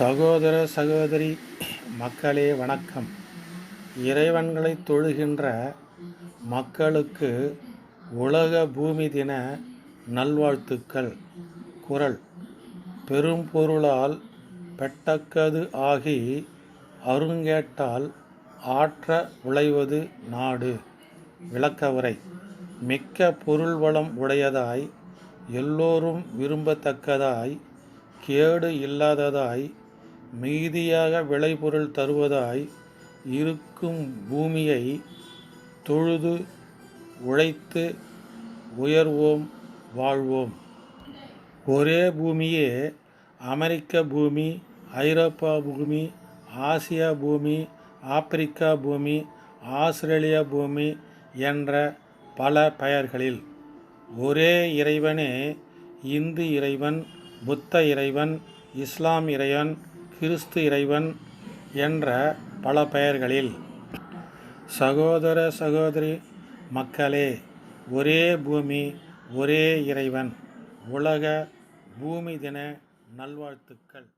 சகோதர சகோதரி மக்களே வணக்கம். இறைவன்களை தொழுகின்ற மக்களுக்கு உலக பூமி தின நல்வாழ்த்துக்கள். குரல் பெரும்பொருளால் பெட்டக்கது ஆகி அருங்கேட்டால் ஆற்ற உழைவது நாடு. விளக்கவுரை மிக்க பொருள் வளம் உடையதாய் எல்லோரும் விரும்பத்தக்கதாய் கேடு இல்லாததாய் மீதியாக விளைபொருள் தருவதாய் இருக்கும் பூமியை தொழுது உழைத்து உயர்வோம் வாழ்வோம். ஒரே பூமியே அமெரிக்க பூமி ஐரோப்பா பூமி ஆசியா பூமி ஆப்பிரிக்கா பூமி ஆஸ்திரேலியா பூமி என்ற பல பெயர்களில். ஒரே இறைவனே இந்து இறைவன் புத்த இறைவன் இஸ்லாம் இறைவன் கிறிஸ்து இறைவன் என்ற பல பெயர்களில் சகோதர சகோதரி மக்களே ஒரே பூமி ஒரே இறைவன். உலக பூமி தின நல்வாழ்த்துக்கள்.